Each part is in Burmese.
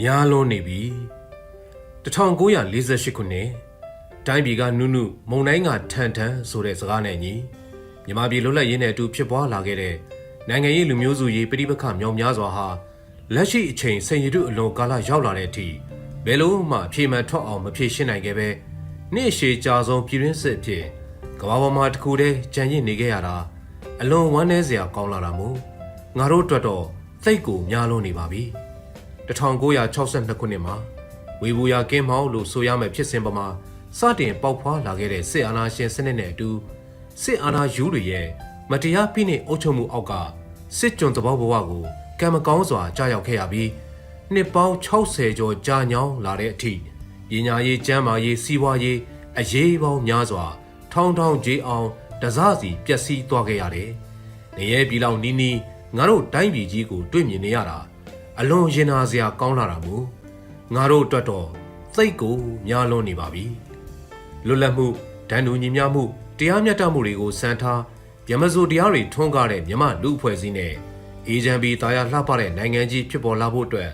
များလွန်းနေပြီ1948ခုနှစ်တိုင်းပြည်ကနုနုမုံတိုင်းကထန်ထန်ဆိုတဲ့စကားနဲ့ညီမြန်မာပြည်လွတ်လပ်ရေးနဲ့အတူဖြစ်ပွားလာခဲ့တဲ့နိုင်ငံရေးလူမျိုးစုရေးပြိပခမြောင်များစွာဟာလက်ရှိအချိန်စင်ရည်တုအလွန်ကာလရောက်လာတဲ့အထိဘယ်လို့မှအပြေမှန်ထွက်အောင်မဖြေရှင်းနိုင်ခဲ့ပဲနေ့ရှည်ကြာဆုံးပြည်ရင်းစစ်အဖြစ်ကမ္ဘာပေါ်မှာတစ်ခုတည်းကြံရစ်နေခဲ့ရတာအလွန်ဝမ်းနည်းစရာကောင်းလာတာမို့ငါတို့အတွက်တော့သိတ်ကိုများလွန်းနေပါပြီ 1962ခုနှစ်မှာဝေဘူးယာကင်းမောင်းလို့ဆိုရမယ့်ဖြစ်စဉ်ပမာစတင်ပေါက်ဖွာလာခဲ့တဲ့စစ်အာဏာရှင်စနစ်နဲ့အတူစစ်အာဏာယူတွေရဲ့မတရားဖိနှိပ်အုပ်ချုပ်မှုအောက်ကစစ်ကြုံသဘောဘဝကိုကံမကောင်းစွာကြာရောက်ခဲ့ရပြီးနှစ်ပေါင်း60ကျော်ကြာညောင်းလာတဲ့အထိပညာရေးကျန်းမာရေးစီးပွားရေးအရေးပေါင်းများစွာ ထောင်းထောင်းကြေးအောင်တစားစီပျက်စီးသွားခဲ့ရတယ်။နေရဲပြည်လောက်နီးနီးငါတို့တိုင်းပြည်ကြီးကိုတွေ့မြင်နေရတာ အလွန်ရင်နာစရာကောင်းလာတာမို့ငါတို့အတွက်တော့သိတ်ကိုများလွန်းနေပါပြီ။လွတ်လပ်မှုဒဏ်တူညီမျှမှုတရားမျှတမှုတွေကိုစံထားဗြဟ္မစိုတရားတွေထွန်းကားတဲ့မြမလူအဖွဲ့အစည်းနဲ့အေဂျန်ဘီတာယာလှပတဲ့နိုင်ငံကြီးဖြစ်ပေါ်လာဖို့အတွက်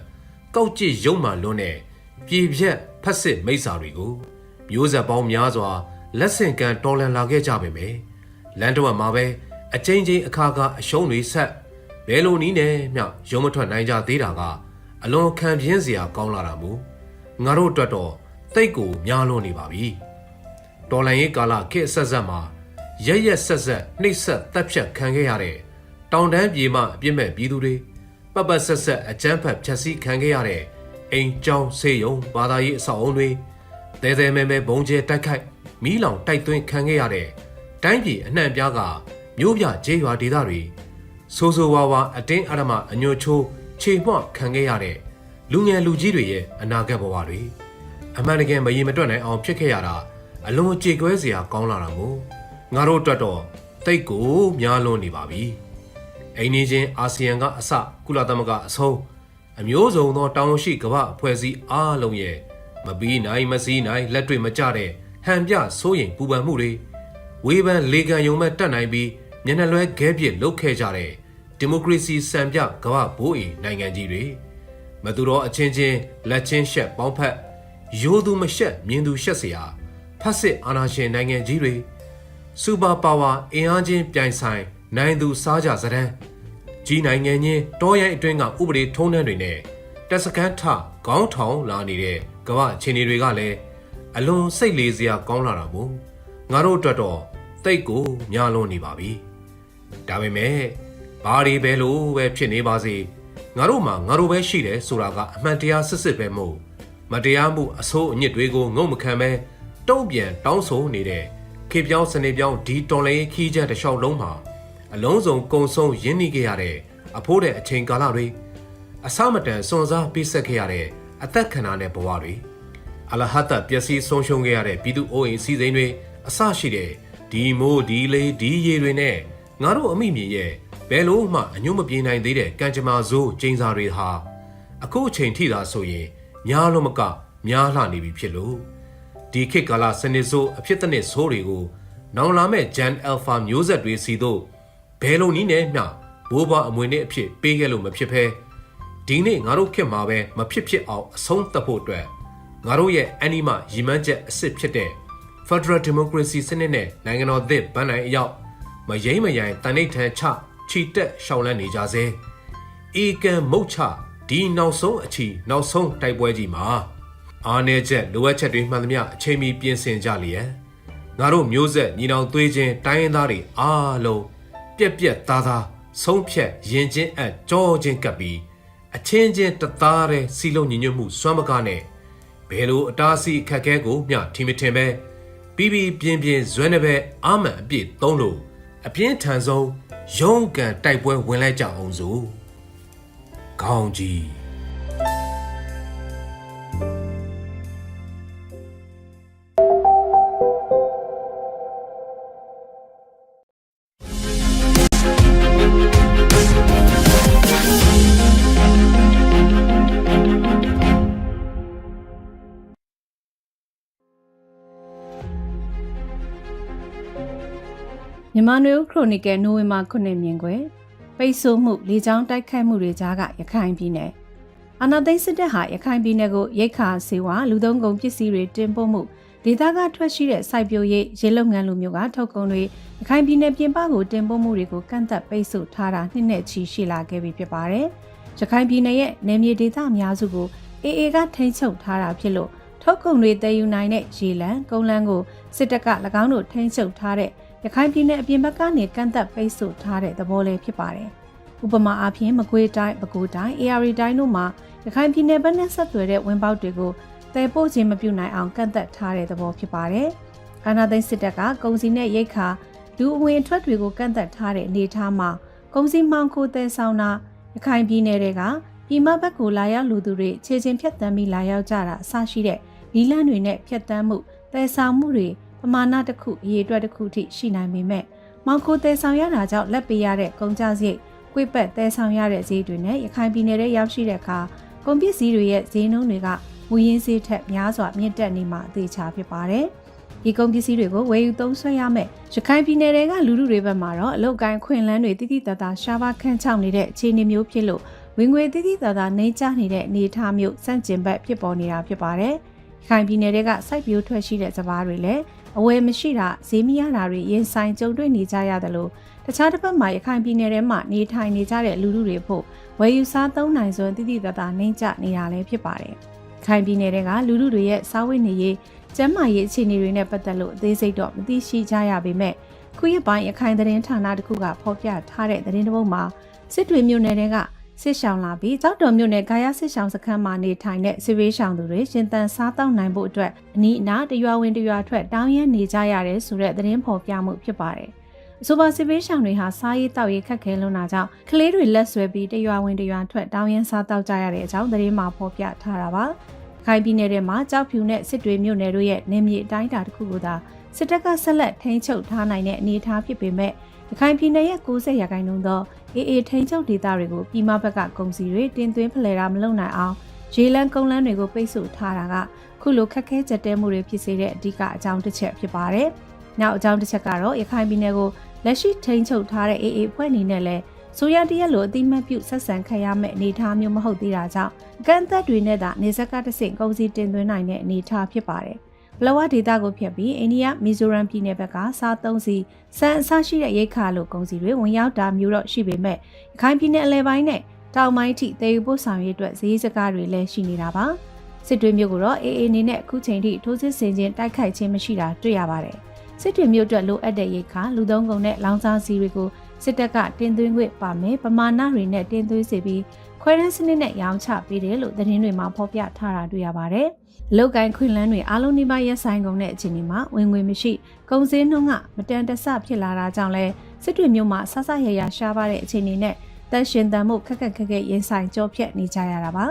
ကောက်ကျစ်ရုံမှလွန်းတဲ့ပြည်ပြက်ဖက်စစ်မိစ္ဆာတွေကိုမျိုးဆက်ပေါင်းများစွာလက်ဆင့်ကမ်းတော်လန်လာခဲ့ကြပေမယ့်လန်တော့မှာပဲအချင်းချင်းအခါကအရှုံးတွေဆက် ဘယ်လိုနည်းနဲ့မျှရုံမထွက်နိုင်ကြသေးတာကအလွန်ခံပြင်းစရာကောင်းလာတာမို့ငါတို့အတွက်တော့တိတ်ကိုများလွန်းနေပါပြီတော်လန်ရေးကာလခေတ်ဆက်ဆက်မှာရရက်ဆက်ဆက်နှိပ်ဆက်တပ်ဖြတ်ခံခဲ့ရတဲ့တောင်တန်းပြေမှအပြစ်မဲ့ပြည်သူတွေပပဆက်ဆက်အကြမ်းဖက်ဖြတ်စည်းခံခဲ့ရတဲ့အိမ်ကျောင်းဆေးရုံဘာသာရေးအဆောက်အုံတွေတဲတဲမဲမဲဘုံကျဲတိုက်ခိုက်မီးလောင်တိုက်သွင်းခံခဲ့ရတဲ့တိုင်းပြည်အနှံ့ပြားကမြို့ပြကျေးရွာဒေသတွေ ဆိုးဆိုးဝါးဝါအတင်းအဓမ္မအညိုချိုးခြေမှော့ခံခဲ့ရတဲ့လူငယ်လူကြီးတွေရဲ့အနာဂတ်ဘဝတွေအမှန်တကယ်မရေမတွက်နိုင်အောင်ဖြစ်ခဲ့ရတာအလွန်ကြေကွဲစရာကောင်းလာတာမို့ငါတို့အတွက်တော့တိတ်ကိုများလွန်းနေပါပြီအိမ်နေချင်းအာဆီယံကအစကုလသမဂ္ဂအဆုံးအမျိုးစုံသောတောင်းရှိကမ္ဘာအဖွဲ့အစည်းအားလုံးရဲ့မပီးနိုင်မစည်းနိုင်လက်တွေ့မကျတဲ့ဟန်ပြစိုးရင်ပူပန်မှုတွေဝေဖန်လေကန်ယုံမဲ့တက်နိုင်ပြီး မျက်နှာလွဲခဲပြစ်လုပ်ခဲ့ကြတဲ့ဒီမိုကရေစီစံပြကမ္ဘာဘိုးအိမ်နိုင်ငံကြီးတွေမသူတော်အချင်းချင်းလက်ချင်းရှက်ပေါင်းဖက်ရိုးသူမရှက်မြင်းသူရှက်စရာဖက်စစ်အာဏာရှင်နိုင်ငံကြီးတွေစူပါပါဝါအင်အားချင်းပြိုင်ဆိုင်နိုင်သူစားကြစတဲ့ကြီးနိုင်ငံချင်းတောရိုင်းအတွင်းကဥပဒေထုံးတမ်းတွေနဲ့တက်စကန်ထခေါင်းထောင်လာနေတဲ့ကမ္ဘာအခြေအနေတွေကလည်းအလွန်စိတ်လေးစရာကောင်းလာတာမို့ငါတို့အတွက်တော့တိတ်ကိုညာလွန်နေပါပြီ။ ဒါပေမဲ့ဘာတွေပဲလို့ပဲဖြစ်နေပါစေငါတို့မှာငါတို့ပဲရှိတယ်ဆိုတာကအမှန်တရားစစ်စစ်ပဲမို့မတရားမှုအဆိုးအညစ်တွေကိုငုံမခံပဲတုံ့ပြန်တောင်းဆိုနေတဲ့ခေပြောင်းစနေပြောင်းဒီတော်လေးခီးချက်တစ်လျှောက်လုံးမှာအလုံးစုံကုံဆုံးရင်းနှီးခဲ့ရတဲ့အဖိုးတဲ့အချိန်ကာလတွေအစမတန်စွန်စားပေးဆက်ခဲ့ရတဲ့အသက်ခန္ဓာနဲ့ဘဝတွေအလဟတ်တပျက်စီးဆုံးရှုံးခဲ့ရတဲ့ပြည်သူအိုးအိမ်စီစိန်တွေအစရှိတဲ့ဒီမိုးဒီလေးဒီရေတွေနဲ့ ငါတို့အမိမြေရဲ့ဘယ်လို့မှအညွတ်မပြေနိုင်သေးတဲ့ကံကြမ္မာဆိုးကျင်းစာတွေဟာအခုအချိန်ထိသာဆိုရင်များလို့မကများလှနေပြီဖြစ်လို့ဒီခေတ်ကာလစနစ်ဆိုးအဖြစ်တစ်နှစ်ဆိုးတွေကိုနောင်လာမဲ့ Gen Alpha မျိုးဆက်တွေစီတို့ဘယ်လိုနည်းနဲ့မျှဘိုးဘွားအမွေနဲ့အဖြစ်ပေးခဲ့လို့မဖြစ်ဖဲဒီနေ့ငါတို့ခေတ်မှာပဲမဖြစ်ဖြစ်အောင်အဆုံးသတ်ဖို့အတွက်ငါတို့ရဲ့အနိမရီမန်းချက်အစ်စ်ဖြစ်တဲ့ Federal Democracy စနစ်နဲ့နိုင်ငံတော်သစ်ဗန်းနိုင်အရောက် မယိမ့်မယိုင်တန်ဋိဌာန်ချချီတက်ရှောင်လန်းနေကြစေအေကန်မုတ်ချဒီနောက်ဆုံးအချီနောက်ဆုံးတိုက်ပွဲကြီးမှာအားနေချက်လိုအပ်ချက်တွေမှန်သမျှအချိန်မီပြင်ဆင်ကြလျက်ငါတို့မျိုးဆက်ညီနောင်သွေးချင်းတိုင်းရင်းသားတွေအားလုံးပြက်ပြက်သားသားဆုံးဖြတ်ရင်ချင်းအပ်ကြောချင်းကပ်ပြီးအချင်းချင်းတသားတဲ့စီလုံးညီညွတ်မှုစွမ်းမကားနဲ့ဘယ်လိုအတားအဆီးအခက်အခဲကိုမျှထင်မထင်ပဲပြီးပြီးပြင်းပြင်းဇွဲနေပဲအာမန်အပြည့်သုံးလို့ အပြင်းထန်ဆုံးရုံးကန်တိုက်ပွဲဝင်လိုက်ကြအောင်စို့ခေါင်းကြီး မြန်မာနွေဦးခရိုနီကယ်နိုဝင်ဘာ9မြင်ကွယ်ပိတ်ဆို့မှုလေကြောင်းတိုက်ခိုက်မှုတွေကြားကရခိုင်ပြည်နယ်အာနာသိန်းစစ်တပ်ဟာရခိုင်ပြည်နယ်ကိုရိတ်ခါစေဝါလူသုံးကုန်ပစ္စည်းတွေတင်ပို့မှုဒေသကထွက်ရှိတဲ့စိုက်ပျိုးရေးရေလုပ်ငန်းလိုမျိုးကထုတ်ကုန်တွေရခိုင်ပြည်နယ်ပြင်ပကိုတင်ပို့မှုတွေကိုကန့်သက်ပိတ်ဆို့ထားတာနှစ်နဲ့ချီရှိလာခဲ့ပြီဖြစ်ပါတယ်။ရခိုင်ပြည်နယ်ရဲ့နယ်မြေဒေသအများစုကိုအေအေကထိန်းချုပ်ထားတာဖြစ်လို့ထုတ်ကုန်တွေတည်ယူနိုင်တဲ့ရေလံကုန်းလန်းကိုစစ်တပ်က၎င်းတို့ထိန်းချုပ်ထားတဲ့ ရခိုင်ပြည်နယ်အပြင်ဘက်ကနေကန့်သက်ပိတ်ဆို့ထားတဲ့သဘောလေးဖြစ်ပါတယ်။ဥပမာအားဖြင့်မကွေးတိုင်းပဲခူးတိုင်း AR တိုင်းတို့မှာရခိုင်ပြည်နယ်ဘက်နဲ့ဆက်သွယ်တဲ့ဝင်ပေါက်တွေကိုတည်ပို့ခြင်းမပြုနိုင်အောင်ကန့်သက်ထားတဲ့သဘောဖြစ်ပါတယ်။အာဏာသိမ်းစစ်တပ်ကကုန်စည်နဲ့ရိတ်ခါလူအဝင်အထွက်တွေကိုကန့်သက်ထားတဲ့အနေအထားမှာကုန်စည်မှောင်ခိုတည်ဆောင်တာရခိုင်ပြည်နယ်တွေကပြည်မဘက်ကိုလာရောက်လူသူတွေခြေချင်းဖြတ်တန်းပြီးလာရောက်ကြတာအဆရှိတဲ့လီလန့်တွေနဲ့ဖြတ်တန်းမှုတည်ဆောင်မှုတွေ ပမာဏတစ်ခုအရေးအတွက်တစ်ခုထိရှိနိုင်ပေမဲ့မောင်ခိုတည်ဆောင်ရတာကြောင့်လက်ပေးရတဲ့ကုန်ကြစရိတ်ကွေ့ပတ်တည်ဆောင်ရတဲ့ဈေးတွေနဲ့ရခိုင်ပြည်နယ်ရဲ့ရောက်ရှိတဲ့အခါကုန်ပစ္စည်းတွေရဲ့ဈေးနှုန်းတွေကမူရင်းဈေးထက်များစွာမြင့်တက်နေမှာအသေးချာဖြစ်ပါတယ်။ဒီကုန်ပစ္စည်းတွေကိုဝယ်ယူသုံးစွဲရမယ်။ရခိုင်ပြည်နယ်တွေကလူလူတွေဘက်မှာတော့အလုတ်ကိုင်းခွင်လန်းတွေတိတိတသားရှားပါခန့်ချောက်နေတဲ့အခြေအနေမျိုးဖြစ်လို့ဝင်ငွေတိတိတသားနှိမ့်ချနေတဲ့အနေအထားမျိုးစန့်ကျင်ဘက်ဖြစ်ပေါ်နေတာဖြစ်ပါတယ်။ရခိုင်ပြည်နယ်တွေကစိုက်ပျိုးထွက်ရှိတဲ့စပားတွေလည်း အဝယ်မရှိတာဈေးမရတာတွေရင်ဆိုင်ကြုံတွေ့နေကြရတယ်လို့တခြားတစ်ပတ်မှာရခိုင်ပြည်နယ်ထဲမှာနေထိုင်နေကြတဲ့လူလူတွေဖို့ဝယ်ယူစားသုံးနိုင်စွမ်းတိတိတသားနှိမ့်ချနေတာလည်းဖြစ်ပါတယ်။ခိုင်ပြည်နယ်တွေကလူလူတွေရဲ့စားဝတ်နေရေးကျန်းမာရေးအခြေအနေတွေနဲ့ပတ်သက်လို့အသေးစိတ်တော့မသိရှိကြရပေမဲ့ခုရပိုင်းရခိုင်သတင်းဌာနတစ်ခုကဖော်ပြထားတဲ့သတင်းတစ်ပုဒ်မှာစစ်တွေမြို့နယ်တွေက စစ်ရှောင်လာပြီးကြောက်တော်မြို့နယ်ဂါယစစ်ရှောင်စခန်းမှာနေထိုင်တဲ့စစ်ဘေးရှောင်သူတွေရှင်သန်စားတောက်နိုင်ဖို့အတွက်အနီးအနားတရွာဝင်တရွာထွက်တောင်းရမ်းနေကြရတယ်ဆိုတဲ့သတင်းဖော်ပြမှုဖြစ်ပါတယ်။အဆိုပါစစ်ဘေးရှောင်တွေဟာစားရေးတောက်ရေးခက်ခဲလွန်းတာကြောင့်ကလေးတွေလက်ဆွဲပြီးတရွာဝင်တရွာထွက်တောင်းရမ်းစားတောက်ကြရတဲ့အကြောင်းသတင်းမှာဖော်ပြထားတာပါ။ခိုင်ပြည်နယ်ထဲမှာကြောက်ဖြူနဲ့စစ်တွေမြို့နယ်တို့ရဲ့နေမြေအတိုင်းအတာတစ်ခုကိုသာစစ်တပ်ကဆက်လက်ထိန်းချုပ်ထားနိုင်တဲ့အနေအထားဖြစ်ပေမဲ့ရခိုင်ပြည်နယ်ရဲ့90ရာခိုင်နှုန်းသော အေးအေးထိန်းချုပ်ဒေသတွေကိုပြည်မဘက်ကကုန်စည်တွေတင်သွင်းဖလှယ်တာမလုပ်နိုင်အောင်ရေလန်းကုန်းလန်းတွေကိုပိတ်ဆို့ထားတာကခုလိုခက်ခဲကြက်တဲမှုတွေဖြစ်စေတဲ့အဓိကအကြောင်းတစ်ချက်ဖြစ်ပါတယ်။နောက်အကြောင်းတစ်ချက်ကတော့ရခိုင်ပြည်နယ်ကိုလက်ရှိထိန်းချုပ်ထားတဲ့အေးအေးဖွဲ့အနေနဲ့လဲဆိုရတရက်လိုအတိမတ်ပြုဆက်ဆံခံရမယ့်အနေအထားမျိုးမဟုတ်သေးတာကြောင့်အကန့်အသတ်တွေနဲ့သာနေဆက်ကတဆင့်ကုန်စည်တင်သွင်းနိုင်တဲ့အနေအထားဖြစ်ပါတယ်။ ဘလဝဒေတာကိုဖျက်ပြီးအိန္ဒိယမီဇိုရမ်ပြည်နယ်ဘက်ကစားသုံးစီစံအစရှိတဲ့ရိတ်ခါလိုကုန်စည်တွေဝင်ရောက်တာမျိုးတော့ရှိပေမဲ့ရခိုင်ပြည်နယ်အလဲပိုင်းနဲ့တောင်ပိုင်းထိတည်ယူပို့ဆောင်ရေးအတွက်ဈေးစကားတွေလည်းရှိနေတာပါစစ်တွေမျိုးကိုတော့အေးအေးနေနဲ့အခုချိန်ထိထိုးစစ်ဆင်ခြင်းတိုက်ခိုက်ခြင်းမရှိတာတွေ့ရပါတယ်စစ်တွေမျိုးအတွက်လိုအပ်တဲ့ရိတ်ခါလူသုံးကုန်နဲ့လောင်စာစီတွေကိုစစ်တပ်ကတင်သွင်းခွင့်ပါမယ်ပမာဏတွေနဲ့တင်သွင်းစေပြီး ခွဲတန်းစနစ်နဲ့ရောင်းချပေးတယ်လို့သတင်းတွေမှာဖော်ပြထားတာတွေ့ရပါတယ်။လောက်ကိုင်းခွင်လန်းတွေအားလုံးနှိပါရက်ဆိုင်ကုန်တဲ့အခြေအနေမှာဝင်ငွေမရှိကုန်စည်နှုန်းကမတန်တဆဖြစ်လာတာကြောင့်လဲစစ်တွေမျိုးမှာဆဆရရရှားပါတဲ့အခြေအနေနဲ့တန်ရှင်တန်မှုခက်ခက်ခက်ခက်ရင်ဆိုင်ကြောဖြတ်နေကြရတာပါ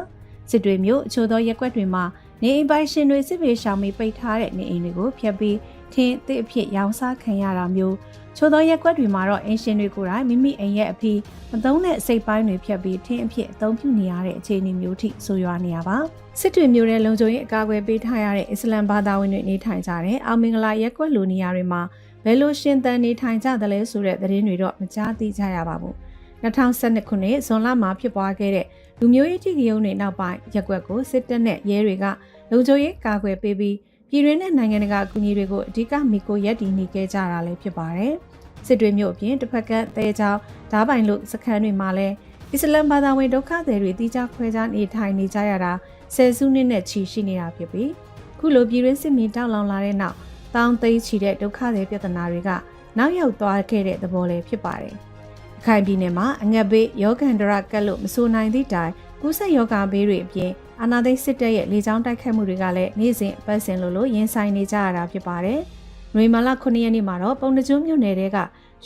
စစ်တွေမျိုးအချို့သောရက်ွက်တွေမှာနေအိမ်ပိုင်ရှင်တွေစစ်ပေရှောင်ပြီးပိတ်ထားတဲ့နေအိမ်တွေကိုဖျက်ပြီးထင်းအစ်အဖြစ်ရောင်းစားခံရတာမျိုး ချို့သောရက်ွက်တွေမှာတော့အင်ရှင်တွေကိုယ်တိုင်မိမိအိမ်ရဲ့အပြီးမသုံးတဲ့စိတ်ပိုင်းတွေဖြတ်ပြီးထင်းအဖြစ်အသုံးပြုနေရတဲ့အခြေအနေမျိုးထိဆိုရွာနေရပါစစ်တွေမျိုးတဲ့လုံခြုံရေးအကာအကွယ်ပေးထားရတဲ့အစ္စလမ်ဘာသာဝင်တွေနေထိုင်ကြတဲ့အောင်မင်္ဂလာရက်ွက်လိုနေရာတွေမှာဘယ်လိုရှင်သန်နေထိုင်ကြသလဲဆိုတဲ့သတင်းတွေတော့မကြားသိကြရပါဘူး2012ခုနှစ်ဇွန်လမှာဖြစ်ပွားခဲ့တဲ့လူမျိုးရေးတိကရုံးတွေနောက်ပိုင်းရက်ွက်ကိုစစ်တပ်နဲ့ရဲတွေကလုံခြုံရေးကာကွယ်ပေးပြီး ပြည်တွင်းနဲ့နိုင်ငံတကာအကူအညီတွေကိုအဓိကမိကိုရက်တည်နေခဲ့ကြတာလည်းဖြစ်ပါတယ်။စစ်တွေမျိုးအပြင်တစ်ဖက်ကတဲချောင်းဓားပိုင်လို့စခန်းတွေမှာလည်းအစ္စလမ်ဘာသာဝင်ဒုက္ခသည်တွေတိကျခွဲခြားနေထိုင်နေကြရတာဆယ်စုနှစ်နဲ့ချီရှိနေတာဖြစ်ပြီးခုလိုပြည်တွင်းစစ်မီတောက်လောင်လာတဲ့နောက်တောင်းသိမ်းချီတဲ့ဒုက္ခသည်ပြဿနာတွေကနောက်ရောက်သွားခဲ့တဲ့သဘောလေးဖြစ်ပါတယ်။အခိုင်ပြည်နယ်မှာအငတ်ဘေးယောဂန္ဒရကတ်လို့မဆိုနိုင်သည့်တိုင်ကူးစက်ယောဂဘေးတွေအပြင် အာနာသိန်းစစ်တပ်ရဲ့လေကြောင်းတိုက်ခိုက်မှုတွေကလည်းနေ့စဉ်ပတ်စဉ်လိုလိုရင်ဆိုင်နေကြရတာဖြစ်ပါတယ်။နွေမာလာ9ရက်နေ့မှာတော့ပုံတကျွန်းမြို့နယ်တဲက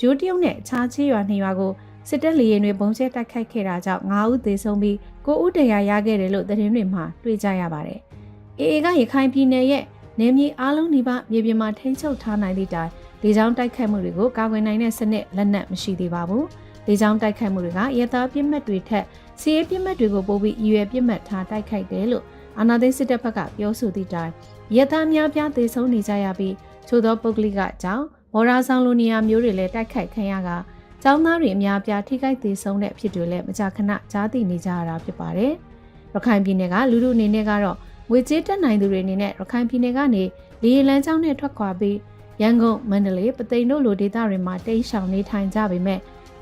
ရိုးတရုတ်နဲ့အခြားချေးရွာနှစ်ရွာကိုစစ်တပ်လေရင်တွေပုံကျဲတိုက်ခိုက်ခဲ့တာကြောင့်9ဦးသေဆုံးပြီး9ဦးတရားရခဲ့တယ်လို့သတင်းတွေမှာတွေ့ကြရပါတယ်။အေအေကရခိုင်ပြည်နယ်ရဲ့နေမြေအားလုံးဒီပါမြေပြင်မှာထိန်းချုပ်ထားနိုင်သည့်တိုင်လေကြောင်းတိုက်ခိုက်မှုတွေကိုကာကွယ်နိုင်တဲ့စနစ်လက်နက်မရှိသေးပါဘူး။ လေကြောင်းတိုက်ခိုက်မှုတွေကရဲသားပြစ်မှတ်တွေထက်စီးရဲပြစ်မှတ်တွေကိုပို့ပြီးရည်ရွယ်ပြစ်မှတ်ထားတိုက်ခိုက်တယ်လို့အာဏာသိမ်းစစ်တပ်ဘက်ကပြောဆိုသည့်တိုင်ရဲသားများပြားသေဆုံးနေကြရပြီးချို့သောပုဂ္ဂလိကအကြောင်းမော်ရာဆောင်လိုနေရာမျိုးတွေလည်းတိုက်ခိုက်ခံရကကျောင်းသားတွေအများပြားထိခိုက်သေးဆုံးတဲ့အဖြစ်တွေလည်းမကြာခဏကြားသိနေကြရတာဖြစ်ပါတယ်။ရခိုင်ပြည်နယ်ကလူလူအနေနဲ့ကတော့ငွေကြေးတက်နိုင်သူတွေအနေနဲ့ရခိုင်ပြည်နယ်ကနေလေယာဉ်လမ်းကြောင်းနဲ့ထွက်ခွာပြီးရန်ကုန်မန္တလေးပသိမ်တို့လိုဒေသတွေမှာတိတ်ရှောင်နေထိုင်ကြပေမဲ့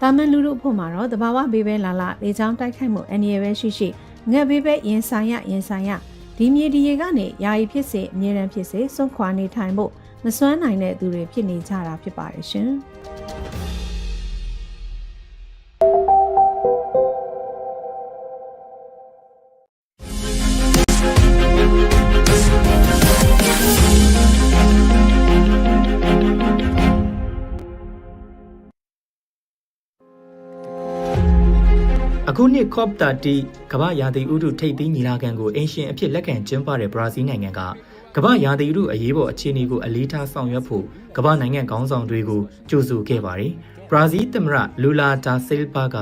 တာမန်လူလူအဖို့မှာတော့တဘာဝဘေးပဲလာလာလေကြောင်းတိုက်ခိုက်မှုအန္တရာယ်ပဲရှိရှိငှက်ဘေးပဲရင်ဆိုင်ရရင်ဆိုင်ရဒီမြေဒီရေကနေယာယီဖြစ်စေအမြဲတမ်းဖြစ်စေစွန့်ခွာနေထိုင်ဖို့မစွမ်းနိုင်တဲ့သူတွေဖြစ်နေကြတာဖြစ်ပါတယ်ရှင်။ COP30 ကမ္ဘာရာသီဥတုထိပ်သီးညီလာခံကိုအင်ရှင်အဖြစ်လက်ခံကျင်းပတဲ့ဘရာဇီးနိုင်ငံကကမ္ဘာရာသီဥတုအရေးပေါ်အခြေအနေကိုအလေးထားဆောင်ရွက်ဖို့ကမ္ဘာနိုင်ငံခေါင်းဆောင်တွေကိုကြိုးဆိုခဲ့ပါတယ်။ဘရာဇီးသမ္မတလူလာဒါဆီလ်ဘာက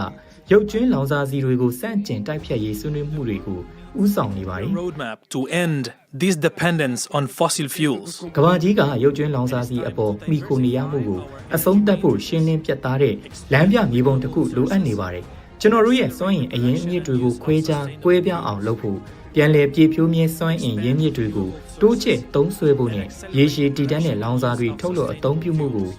ရုပ်ကျွင်းလောင်စာဆီတွေကိုစန့်ကျင်တိုက်ဖြတ်ရေးဆွေးနွေးမှုတွေကိုဥဆောင်နေပါတယ် roadmap to end this dependence on fossil fuels. ။ကမ္ဘာကြီးကရုပ်ကျွင်းလောင်စာဆီအပေါ်မိခိုနေရမှုကိုအဆုံးသတ်ဖို့ရှင်းလင်းပြတ်သားတဲ့လမ်းပြမြေပုံတစ်ခုလိုအပ်နေပါတယ်။ ကျွန်တော်တို့ရဲ့စွမ်းအင်အရင်းအမြစ်တွေကိုခွဲခြားကွဲပြားအောင်လုပ်ဖို့ပြန်လည်ပြေဖြိုးမြဲစွမ်းအင်ရင်းမြစ်တွေကိုတိုးချဲ့သုံးစွဲဖို့နဲ့ရေရှည်တည်တံ့တဲ့လောင်စာတွေထုတ်လုပ်အသုံးပြုမှုကို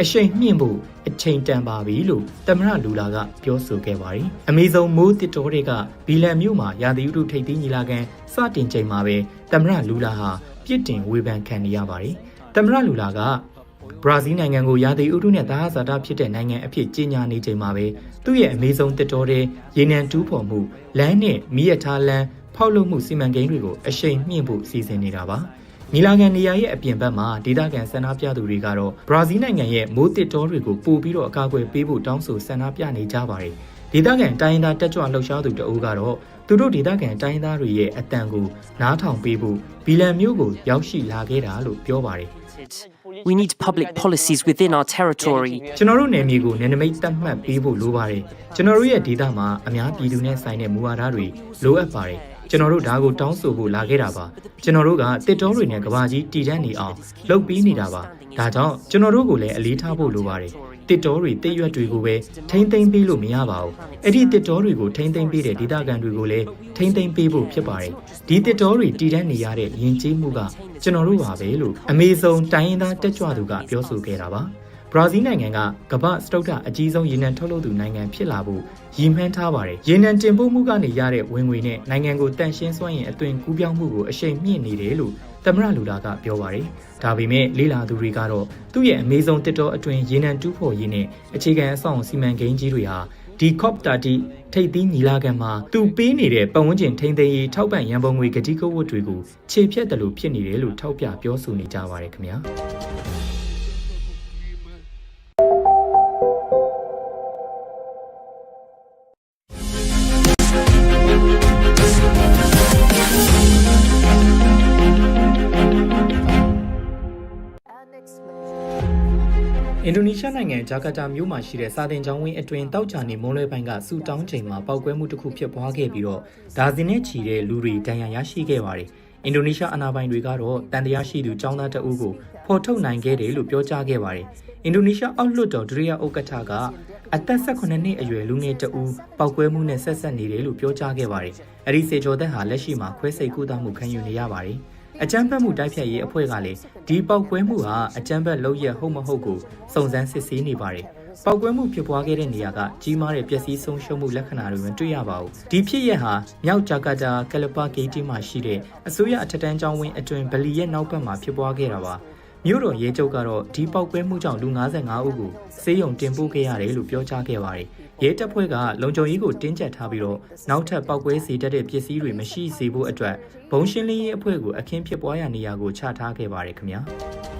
အရှိန်မြင့်ဖို့အချိန်တန်ပါပြီလို့သမ္မတလူလာကပြောဆိုခဲ့ပါတယ်။အမေဇုံမိုးတစ်တော်တွေကဘီလန်မြို့မှာရာသီဥတုထိပ်သီးညီလာခံစတင်ချိန်မှာပဲသမ္မတလူလာဟာပြစ်တင်ဝေဖန်ခံနေရပါတယ်။သမ္မတလူလာက ဘရာဇီးနိုင်ငံကိုရာသီဥတုနဲ့သာဇာတာဖြစ်တဲ့နိုင်ငံအဖြစ်ကြီးညာနေချိန်မှာပဲသူ့ရဲ့အမေဇုံတစ်တော်တဲ့ရေနံတူးဖော်မှုလမ်းနဲ့မီးရထားလမ်းဖောက်လုပ်မှုစီမံကိန်းတွေကိုအရှိန်မြင့်ဖို့စီစဉ်နေတာပါ။နီလာကန်နေရာရဲ့အပြင်ဘက်မှာဒေသခံဆန္ဒပြသူတွေကတော့ဘရာဇီးနိုင်ငံရဲ့မိုးတစ်တော်တွေကိုပို့ပြီးတော့အကာအကွယ်ပေးဖို့တောင်းဆိုဆန္ဒပြနေကြပါတယ်။ဒေသခံတိုင်းရင်းသားတက်ကြွလှုပ်ရှားသူတအုပ်ကတော့သူတို့ဒေသခံတိုင်းရင်းသားတွေရဲ့အတန်ကိုနားထောင်ပေးဖို့ဘီလန်မျိုးကိုရောက်ရှိလာခဲ့တာလို့ပြောပါတယ် We need public policies within our territory. ကျွန်တော်တို့နယ်မြေကိုနယ်နိမိတ်သတ်မှတ်ပေးဖို့လိုပါတယ်ကျွန်တော်တို့ရဲ့ဒေသမှာအများပြည်သူနဲ့ဆိုင်တဲ့မူဝါဒတွေလိုအပ်ပါတယ်ကျွန်တော်တို့ဒါကိုတောင်းဆိုဖို့လာခဲ့တာပါကျွန်တော်တို့ကတစ်တောတွေနဲ့ကဘာကြီးတည်တတ်နေအောင်လုပ်ပြီးနေတာပါဒါကြောင့်ကျွန်တော်တို့ကိုလည်းအလေးထားဖို့လိုပါတယ် တစ်တောတွေတစ်ရွက်တွေကိုပဲထိမ့်သိမ့်ပေးလို့မရပါဘူးအဲ့ဒီတစ်တောတွေကိုထိမ့်သိမ့်ပေးတဲ့ဒေသခံတွေကိုလည်းထိမ့်သိမ့်ပေးဖို့ဖြစ်ပါတယ်ဒီတစ်တောတွေတည်တတ်နေရတဲ့ယဉ်ကျေးမှုကကျွန်တော်တို့ပါပဲလို့အမေဇုံတိုင်းရင်းသားတက်ကြွသူကပြောဆိုခဲ့တာပါဘရာဇီးနိုင်ငံကကမ္ဘာစတုတ္ထအကြီးဆုံးရေနံထုတ်လုပ်သူနိုင်ငံဖြစ်လာဖို့ရည်မှန်းထားပါတယ်။ရေနံတင်ပို့မှုကနေရတဲ့ဝင်ငွေနဲ့နိုင်ငံကိုတန်ရှင်းစွမ်းရင်အသွင်ကူးပြောင်းမှုကိုအရှိန်မြင့်နေတယ်လို့ သမ္မတလူလာကပြောပါတယ်။ဒါပေမဲ့လေးလာသူတွေကတော့သူ့ရဲ့အမေဇုံတစ်တော်အတွင်းရေနံတူးဖော်ရေးနဲ့အခြေခံအဆောက်အအုံစီမံကိန်းကြီးတွေဟာဒီ COP30 ထိပ်သီးညီလာခံမှာသူပေးနေတဲ့ပတ်ဝန်းကျင်ထိန်းသိမ်းရေးထောက်ပံ့ရန်ပုံငွေကတိကဝတ်တွေကိုခြေဖြတ်တယ်လို့ဖြစ်နေတယ်လို့ထောက်ပြပြောဆိုနေကြပါတယ်ခင်ဗျာ။ င်ငံဂျာကာတာမြို့မှာရှိတဲ့စာတင်ကျောင်းဝင်းအတွင်တောက်ချာနေမွန်းလွဲပိုင်းကစူတောင်းချိန်မှာပောက်ကွဲမှုတစ်ခုဖြစ်ပွားခဲ့ပြီးတော့ဒါဇင်နဲ့ချီတဲ့လူတွေဒဏ်ရာရရှိခဲ့ပါတယ်။အင်ဒိုနီးရှားအာဏာပိုင်တွေကတော့တန်တရားရှိသူចောင်းသားတအုပ်ကိုဖော်ထုတ်နိုင်ခဲ့တယ်လို့ပြောကြားခဲ့ပါတယ်။အင်ဒိုနီးရှားအောက်လွှတ်တော်ဒုတိယဥက္ကဋ္ဌကအသက်18နှစ်အရွယ်လူငယ်တဦးပောက်ကွဲမှုနဲ့ဆက်ဆက်နေတယ်လို့ပြောကြားခဲ့ပါတယ်။အဲဒီစေကျော်သက်ဟာလက်ရှိမှာခွဲစိတ်ကုသမှုခံယူနေရပါတယ်။ အကြမ်းဖက်မှုတိုက်ဖြတ်ရေးအဖွဲ့ကလည်းဒီပောက်ကွဲမှုဟာအကြမ်းဖက်လုပ်ရဟုတ်မဟုတ်ကိုစုံစမ်းစစ်ဆေးနေပါတယ်။ပောက်ကွဲမှုဖြစ်ပွားခဲ့တဲ့နေရာကကြီးမားတဲ့ပျက်စီးဆုံးရှုံးမှုလက္ခဏာတွေမတွေ့ရပါဘူး။ဒီဖြစ်ရပ်ဟာမြောက်ဂျာကာတာကလပါဂေးတီမှာရှိတဲ့အစိုးရအထက်တန်းကျောင်းဝင်းအတွင်ဗလီရဲ့နောက်ဘက်မှာဖြစ်ပွားခဲ့တာပါ။မြို့တော်ရဲချုပ်ကတော့ဒီပောက်ကွဲမှုကြောင့်လူ55ဦးကိုစေယုံတင်ပို့ခဲ့ရတယ်လို့ပြောကြားခဲ့ပါတယ်။ ရဲတပ်ဖွဲ့ကလုံခြုံရေးကိုတင်းကျပ်ထားပြီးတော့နောက်ထပ်ပောက်ကွဲစေတတ်တဲ့ပစ္စည်းတွေမရှိစေဖို့အတွက်ဘုံရှင်းလင်းရေးအဖွဲ့ကိုအခင်းဖြစ်ပွားရာနေရာကိုချထားခဲ့ပါတယ်ခင်ဗျာ။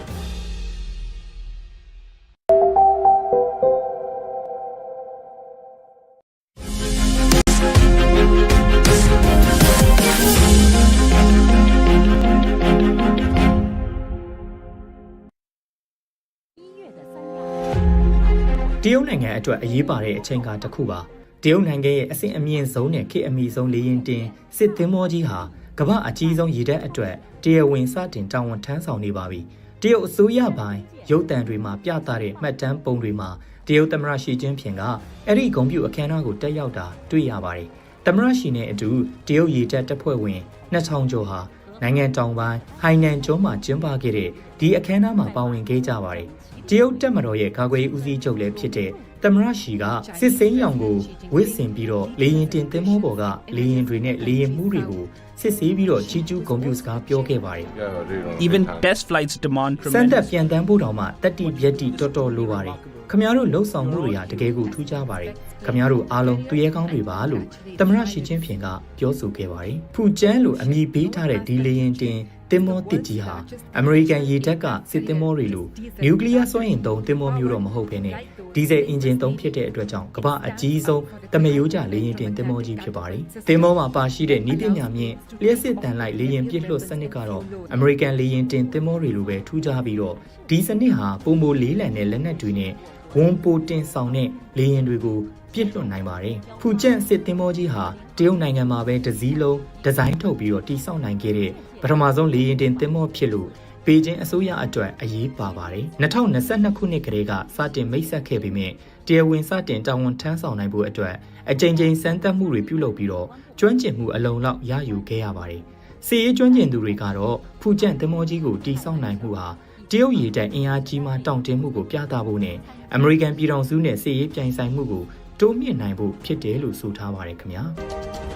တရုတ်နိုင်ငံအတွက်အရေးပါတဲ့အချိန်ကာတစ်ခုပါတရုတ်နိုင်ငံရဲ့အဆင့်အမြင့်ဆုံးနဲ့ခေတ်အမီဆုံးလေရင်တင်စစ်သင်္ဘောကြီးဟာကမ္ဘာအကြီးဆုံးရေတပ်အတွက်တရားဝင်စတင်တာဝန်ထမ်းဆောင်နေပါပြီတရုတ်အစိုးရပိုင်းရုပ်တံတွေမှာပြသတဲ့မှတ်တမ်းပုံတွေမှာတရုတ်သမ္မတရှီကျင်းဖျင်ကအဲ့ဒီဂုံပြူအခမ်းအနားကိုတက်ရောက်တာတွေ့ရပါတယ်သမရရှိနဲ့အတူတရုတ်ရေတပ်တပ်ဖွဲ့ဝင်2000ကျော်ဟာ နိုင်ငံတောင်ပိုင်းဟိုင်နန်ကျွန်းမှာကျင်းပခဲ့တဲ့ဒီအခမ်းအနားမှာပါဝင်ခဲ့ကြပါတယ်။တရုတ်တပ်မတော်ရဲ့ကာကွယ်ရေးဦးစီးချုပ်လည်းဖြစ်တဲ့သမရရှိကစစ်စိမ်းရောင်ကိုဝစ်ဆင်ပြီးတော့လေရင်တင်သင်္ဘောပေါ်ကလေရင်တွေနဲ့လေရင်မှုတွေကိုစစ်ဆေးပြီးတော့ချီကျူးဂုံပြူစကားပြောခဲ့ပါတယ် Even test flights demand စမ်းတက် tremendous ပြန်တန်းဖို့တောင်မှတက်တိပြက်တိတော်တော်လိုပါတယ် ခမများတို့လှုပ်ဆောင်မှုတွေဟာတကယ်ကိုထူးခြားပါတယ်ခမများတို့အားလုံးသူရဲကောင်းတွေပါလို့သမရရှိချင်းဖြင်ကပြောဆိုခဲ့ပါတယ်ဖူကျန်းလိုအမည်ပေးထားတဲ့ဒီလေရင်တင်တင်မောတစ်ကြီးဟာအမေရိကန်ရေတပ်ကစစ်တင်မောတွေလိုနျူကလ িয়ার စွမ်းအင်သုံးတင်မောမျိုးတော့မဟုတ်ဘဲနဲ့ဒီဇယ်အင်ဂျင်သုံးဖြစ်တဲ့အတွက်ကြောင့်ကမ္ဘာအကြီးဆုံးတမယိုးကြလေရင်တင်တင်မောကြီးဖြစ်ပါတယ်တင်မောမှာပါရှိတဲ့ဤပညာမြင့်လျှက်စစ်တန်လိုက်လေရင်ပြစ်လွတ်စနစ်ကတော့အမေရိကန်လေရင်တင်တင်မောတွေလိုပဲထူးခြားပြီးတော့ဒီစနစ်ဟာပုံမိုလေးလံတဲ့လက်နက်တွေနဲ့ ဝန်ပိုတင်ဆောင်တဲ့လေရင်တွေကိုပြစ်လွတ်နိုင်ပါတယ်။ဖူကျန့်စစ်တင်မောကြီးဟာတရုတ်နိုင်ငံမှာပဲတစည်းလုံးဒီဇိုင်းထုတ်ပြီးတော့တိစောက်နိုင်ခဲ့တဲ့ပထမဆုံးလေရင်တင်တင်မောဖြစ်လို့ပေကျင်းအစိုးရအတွက်အရေးပါပါတယ်။2022ခုနှစ်ကလေးကစတင်မိတ်ဆက်ခဲ့ပြီးမြတရားဝင်စတင်တာဝန်ထမ်းဆောင်နိုင်ဖို့အတွက်အကြိမ်ကြိမ်စမ်းသပ်မှုတွေပြုလုပ်ပြီးတော့ကျွမ်းကျင်မှုအလုံးလောက်ရယူခဲ့ရပါတယ်။စီရေးကျွမ်းကျင်သူတွေကတော့ဖူကျန့်တင်မောကြီးကိုတိစောက်နိုင်မှုဟာ တရုတ်ရည်တပ်အင်အားကြီးမှတောင့်တင်းမှုကိုပြသဖို့နဲ့အမေရိကန်ပြည်ထောင်စုနဲ့စစ်ရေးပြိုင်ဆိုင်မှုကိုတိုးမြင့်နိုင်ဖို့ဖြစ်တယ်လို့ဆိုထားပါတယ်ခင်ဗျာ။